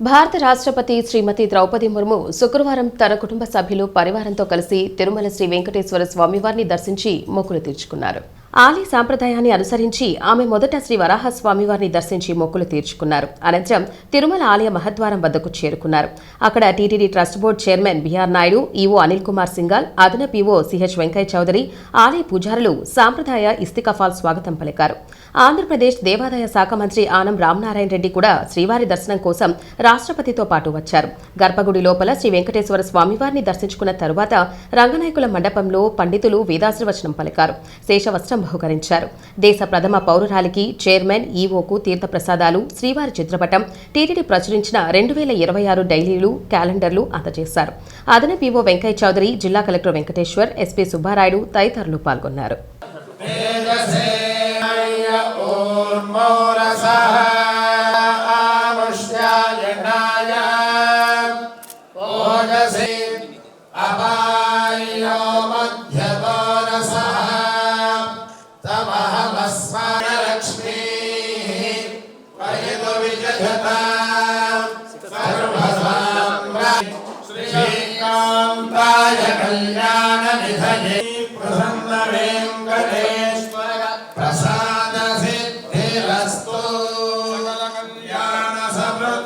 భారత రాష్ట్రపతి శ్రీమతి ద్రౌపది ముర్ము శుక్రవారం తన కుటుంబ సభ్యులు పరివారంతో కలిసి తిరుమల శ్రీ వెంకటేశ్వర స్వామివారిని దర్శించి మొక్కులు తీర్చుకున్నారు. ఆలయ సాంప్రదాయాన్ని అనుసరించి ఆమె మొదట శ్రీ వరాహస్వామివారిని దర్శించి మొక్కులు తీర్చుకున్నారు. అనంతరం తిరుమల ఆలయ మహద్వారం వద్దకు చేరుకున్నారు. అక్కడ TTD trust board chairman B R Naidu EO Anil Kumar Singhal అదనపు ఈవో సిహెచ్ వెంకయ్య చౌదరి ఆలయ పూజారులు సాంప్రదాయ ఇస్తికఫాల్ స్వాగతం పలికారు. ఆంధ్రప్రదేశ్ దేవాదాయ శాఖ మంత్రి ఆనం రామనారాయణ రెడ్డి కూడా శ్రీవారి దర్శనం కోసం రాష్ట్రపతితో పాటు వచ్చారు. గర్భగుడి లోపల శ్రీ వెంకటేశ్వర స్వామివారిని దర్శించుకున్న తరువాత రంగనాయకుల మండపంలో పండితులు వేదాశ్రవచనం పలికారు. శేషవస్త్రం బహుకరించారు దేశ ప్రథమ పౌరురాలికి చైర్మన్ ఈవోకు తీర్థప్రసాదాలు శ్రీవారి చిత్రపటం టీటీడీ ప్రచురించిన రెండు వేల ఇరవై ఆరు డైలీలు క్యాలెండర్లు అందజేశారు. అదనపు ఈవో వెంకయ్య చౌదరి జిల్లా కలెక్టర్ వెంకటేశ్వర్ ఎస్పీ సుబ్బారాయుడు తదితరులు పాల్గొన్నారు. ఊర్మోరసః తమహమస్మారక్ష్మీ పరితు విజగత శ్రీకాంతాయ కళ్యాణ నిధయే ప్రసన్న వెంకటే